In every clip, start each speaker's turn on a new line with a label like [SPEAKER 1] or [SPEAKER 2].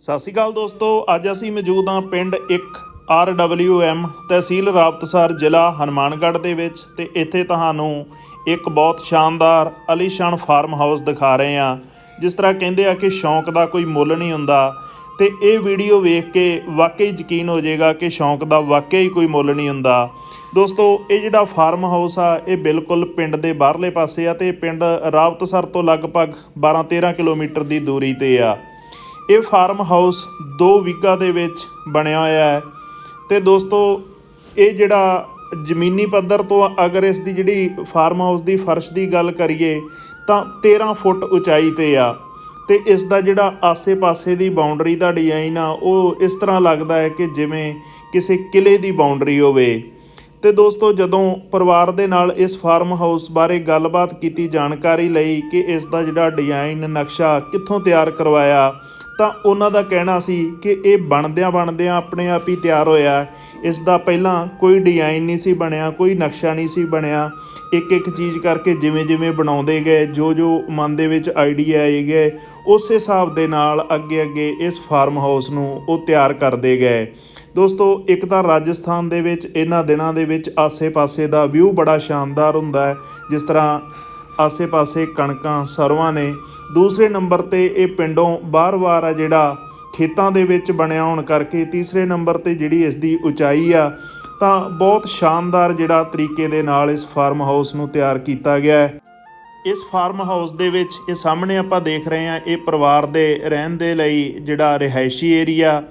[SPEAKER 1] ਸਤਿ ਸ਼੍ਰੀ ਅਕਾਲ ਦੋਸਤੋ, ਅੱਜ ਅਸੀਂ ਮੌਜੂਦ ਹਾਂ ਪਿੰਡ 1 RWM ਤਹਿਸੀਲ ਰਾਪਤਸਰ ਜ਼ਿਲ੍ਹਾ ਹਨੂਮਾਨਗੜ੍ਹ ਦੇ ਵਿੱਚ ਤੇ ਇੱਥੇ ਤੁਹਾਨੂੰ ਇੱਕ ਬਹੁਤ ਸ਼ਾਨਦਾਰ ਅਲੀਸ਼ਾਨ ਫਾਰਮ ਹਾਊਸ ਦਿਖਾ ਰਹੇ ਹਾਂ, ਜਿਸ ਤਰ੍ਹਾਂ ਕਹਿੰਦੇ ਆ ਕਿ ਸ਼ੌਂਕ ਦਾ ਕੋਈ ਮੁੱਲ ਨਹੀਂ ਹੁੰਦਾ ਤੇ ਇਹ ਵੀਡੀਓ ਵੇਖ ਕੇ ਵਾਕਈ ਯਕੀਨ ਹੋ ਜਾਏਗਾ ਕਿ ਸ਼ੌਂਕ ਦਾ ਵਾਕਈ ਹੀ ਕੋਈ ਮੁੱਲ ਨਹੀਂ ਹੁੰਦਾ। ਦੋਸਤੋ, ਇਹ ਜਿਹੜਾ ਫਾਰਮ ਹਾਊਸ ਆ, ਇਹ ਬਿਲਕੁਲ ਪਿੰਡ ਦੇ ਬਾਹਰਲੇ ਪਾਸੇ ਆ ਤੇ ਪਿੰਡ ਰਾਵਤਸਰ ਤੋਂ ਲਗਭਗ 12-13 ਕਿਲੋਮੀਟਰ ਦੀ ਦੂਰੀ ਤੇ ਆ। ਇਹ ਫਾਰਮ ਹਾਊਸ 2 ਵਿਗਾ ਦੇ ਵਿੱਚ ਬਣਿਆ ਹੋਇਆ ਹੈ। ਤੇ ਦੋਸਤੋ, ਇਹ ਜਿਹੜਾ ਜ਼ਮੀਨੀ ਪੱਧਰ ਤੋਂ ਅਗਰ ਇਸ ਦੀ ਜਿਹੜੀ ਫਾਰਮ ਹਾਊਸ ਦੀ ਫਰਸ਼ ਦੀ ਗੱਲ ਕਰੀਏ, ਤਾਂ 13 ਫੁੱਟ ਉਚਾਈ ਤੇ ਆ। ਤੇ ਇਸ ਦਾ ਜਿਹੜਾ ਆਸੇ-ਪਾਸੇ ਦੀ ਬਾਉਂਡਰੀ ਦਾ ਡਿਜ਼ਾਈਨ ਆ, ਉਹ ਇਸ ਤਰ੍ਹਾਂ ਲੱਗਦਾ ਹੈ ਕਿ ਜਿਵੇਂ ਕਿਸੇ ਕਿਲੇ ਦੀ ਬਾਉਂਡਰੀ ਹੋਵੇ। ਤੇ ਦੋਸਤੋ, ਜਦੋਂ ਪਰਿਵਾਰ ਦੇ ਨਾਲ ਇਸ ਫਾਰਮ ਹਾਊਸ ਬਾਰੇ ਗੱਲਬਾਤ ਕੀਤੀ ਜਾਣਕਾਰੀ ਲਈ ਕਿ ਇਸ ਦਾ ਜਿਹੜਾ ਡਿਜ਼ਾਈਨ ਨਕਸ਼ਾ ਕਿੱਥੋਂ ਤਿਆਰ ਕਰਵਾਇਆ ਤਾਂ ਉਹਨਾਂ ਦਾ ਕਹਿਣਾ ਸੀ ਕਿ ਇਹ ਬਣਦਿਆਂ ਬਣਦਿਆਂ ਆਪਣੇ ਆਪ ਹੀ ਤਿਆਰ ਹੋਇਆ ਇਸ ਦਾ ਪਹਿਲਾਂ ਕੋਈ ਡਿਜ਼ਾਈਨ ਨਹੀਂ ਸੀ ਬਣਿਆ, ਕੋਈ ਨਕਸ਼ਾ ਨਹੀਂ ਸੀ ਬਣਿਆ। ਇੱਕ ਇੱਕ ਚੀਜ਼ ਕਰਕੇ ਜਿਵੇਂ ਜਿਵੇਂ ਬਣਾਉਂਦੇ ਗਏ, ਜੋ ਜੋ ਮਨ ਦੇ ਵਿੱਚ ਆਈਡੀਆ ਆਏ ਗਏ, ਉਸੇ ਹਿਸਾਬ ਦੇ ਨਾਲ ਅੱਗੇ ਅੱਗੇ ਇਸ ਫਾਰਮ ਹਾਊਸ ਨੂੰ ਉਹ ਤਿਆਰ ਕਰਦੇ ਗਏ। ਦੋਸਤੋ, ਇੱਕ ਤਾਂ ਰਾਜਸਥਾਨ ਦੇ ਵਿੱਚ ਇਹਨਾਂ ਦਿਨਾਂ ਦੇ ਵਿੱਚ ਆਸੇ-ਪਾਸੇ ਦਾ ਵਿਊ ਬੜਾ ਸ਼ਾਨਦਾਰ ਹੁੰਦਾ ਹੈ, ਜਿਸ ਤਰ੍ਹਾਂ ਆਸੇ-ਪਾਸੇ ਕਣਕਾਂ ਸਰੋਆਂ ਨੇ। ਦੂਸਰੇ ਨੰਬਰ ਤੇ ਇਹ ਪਿੰਡੋਂ ਬਾਰ-ਬਾਰ ਆ ਜਿਹੜਾ ਖੇਤਾਂ ਦੇ ਵਿੱਚ ਬਣਿਆ ਹੋਣ ਕਰਕੇ ਤੀਸਰੇ ਨੰਬਰ ਤੇ ਜਿਹੜੀ ਇਸ ਦੀ ਉਚਾਈ ਆ, ਤਾਂ ਬਹੁਤ ਸ਼ਾਨਦਾਰ ਜਿਹੜਾ ਤਰੀਕੇ ਦੇ ਨਾਲ ਇਸ ਫਾਰਮ ਹਾਊਸ ਨੂੰ ਤਿਆਰ ਕੀਤਾ ਗਿਆ ਹੈ। ਇਸ ਫਾਰਮ ਹਾਊਸ ਦੇ ਵਿੱਚ ਇਹ ਸਾਹਮਣੇ ਆਪਾਂ ਦੇਖ ਰਹੇ ਹਾਂ, ਇਹ ਪਰਿਵਾਰ ਦੇ ਰਹਿਣ ਦੇ ਲਈ ਜਿਹੜਾ ਰਿਹਾਇਸ਼ੀ ਏਰੀਆ,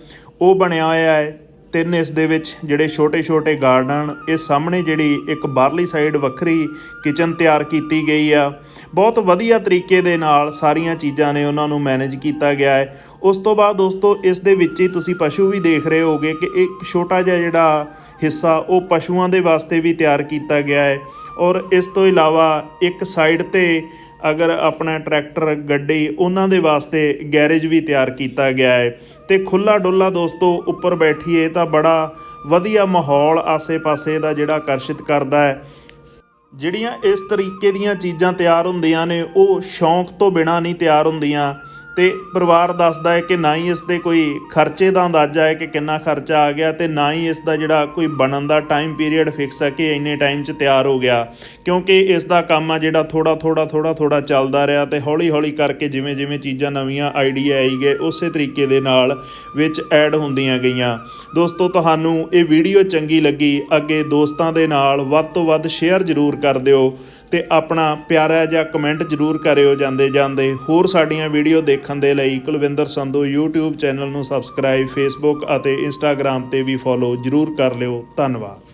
[SPEAKER 1] ਉਹ ਬਣਿਆ ਹੋਇਆ ਹੈ। ਤਿੰਨ ਇਸ ਦੇ ਵਿੱਚ ਜਿਹੜੇ ਛੋਟੇ-ਛੋਟੇ ਗਾਰਡਨ, ਇਹ ਸਾਹਮਣੇ ਜਿਹੜੀ ਇੱਕ ਬਾਹਰਲੀ ਸਾਈਡ ਵੱਖਰੀ ਕਿਚਨ ਤਿਆਰ ਕੀਤੀ ਗਈ ਆ। ਬਹੁਤ ਵਧੀਆ ਤਰੀਕੇ ਦੇ ਨਾਲ ਸਾਰੀਆਂ ਚੀਜ਼ਾਂ ਨੇ ਉਹਨਾਂ ਨੂੰ ਮੈਨੇਜ ਕੀਤਾ ਗਿਆ ਹੈ। ਉਸ ਤੋਂ ਬਾਅਦ ਦੋਸਤੋ, ਇਸ ਦੇ ਵਿੱਚ ਹੀ ਤੁਸੀਂ ਪਸ਼ੂ ਵੀ ਦੇਖ ਰਹੇ ਹੋਗੇ ਕਿ ਇੱਕ ਛੋਟਾ ਜਿਹਾ ਜਿਹੜਾ ਹਿੱਸਾ, ਉਹ ਪਸ਼ੂਆਂ ਦੇ ਵਾਸਤੇ ਵੀ ਤਿਆਰ ਕੀਤਾ ਗਿਆ ਹੈ। ਔਰ ਇਸ ਤੋਂ ਇਲਾਵਾ ਇੱਕ ਸਾਈਡ ਤੇ ਅਗਰ ਆਪਣਾ ਟਰੈਕਟਰ ਗੱਡੀ, ਉਹਨਾਂ ਦੇ ਵਾਸਤੇ ਗੈਰੇਜ ਵੀ ਤਿਆਰ ਕੀਤਾ ਗਿਆ ਹੈ। ਤੇ ਖੁੱਲਾ ਡੁੱਲਾ ਦੋਸਤੋ ਉੱਪਰ ਬੈਠੀਏ ਤਾਂ ਬੜਾ ਵਧੀਆ ਮਾਹੌਲ ਆਸੇ-ਪਾਸੇ ਦਾ ਜਿਹੜਾ ਆਕਰਸ਼ਿਤ ਕਰਦਾ ਹੈ। ਜਿਹੜੀਆਂ ਇਸ ਤਰੀਕੇ ਦੀਆਂ ਚੀਜ਼ਾਂ ਤਿਆਰ ਹੁੰਦੀਆਂ ਨੇ, ਉਹ ਸ਼ੌਂਕ ਤੋਂ ਬਿਨਾ ਨਹੀਂ ਤਿਆਰ ਹੁੰਦੀਆਂ। ਤੇ ਪਰਿਵਾਰ ਦੱਸਦਾ ਹੈ ਕਿ ਨਾ ਹੀ ਇਸ ਦੇ ਕੋਈ ਖਰਚੇ ਦਾ ਅੰਦਾਜ਼ਾ ਹੈ ਕਿ ਕਿੰਨਾ ਖਰਚਾ ਆ ਗਿਆ ਤੇ ਨਾ ਹੀ ਇਸ ਦਾ ਜਿਹੜਾ ਕੋਈ ਬਣਨ ਦਾ ਟਾਈਮ ਪੀਰੀਅਡ ਫਿਕਸ ਹੈ ਕਿ ਇੰਨੇ ਟਾਈਮ 'ਚ ਤਿਆਰ ਹੋ ਗਿਆ। ਕਿਉਂਕਿ ਇਸ ਦਾ ਕੰਮ ਆ ਜਿਹੜਾ ਥੋੜਾ ਥੋੜਾ ਥੋੜਾ ਥੋੜਾ ਚੱਲਦਾ ਰਿਹਾ ਤੇ ਹੌਲੀ ਹੌਲੀ ਕਰਕੇ ਜਿਵੇਂ ਜਿਵੇਂ ਚੀਜ਼ਾਂ ਨਵੀਆਂ ਆਈਡੀਆ ਆਈ ਗਏ ਉਸੇ ਤਰੀਕੇ ਦੇ ਨਾਲ ਵਿੱਚ ਐਡ ਹੁੰਦੀਆਂ ਗਈਆਂ। ਦੋਸਤੋ, ਤੁਹਾਨੂੰ ਇਹ ਵੀਡੀਓ ਚੰਗੀ ਲੱਗੀ, ਅੱਗੇ ਦੋਸਤਾਂ ਦੇ ਨਾਲ ਵੱਧ ਤੋਂ ਵੱਧ ਸ਼ੇਅਰ ਜ਼ਰੂਰ ਕਰ ਦਿਓ। ਤੇ ਆਪਣਾ ਪਿਆਰਾ ਜਿਹਾ ਕਮੈਂਟ ਜ਼ਰੂਰ ਕਰਿਓ ਜਾਂਦੇ ਜਾਂਦੇ। ਹੋਰ ਸਾਡੀਆਂ ਵੀਡੀਓ ਦੇਖਣ ਦੇ ਲਈ ਕੁਲਵਿੰਦਰ ਸੰਧੂ YouTube ਚੈਨਲ ਨੂੰ ਸਬਸਕ੍ਰਾਈਬ Facebook ਅਤੇ Instagram ਤੇ ਵੀ ਫੋਲੋ ਜ਼ਰੂਰ ਕਰ ਲਿਓ। ਧੰਨਵਾਦ।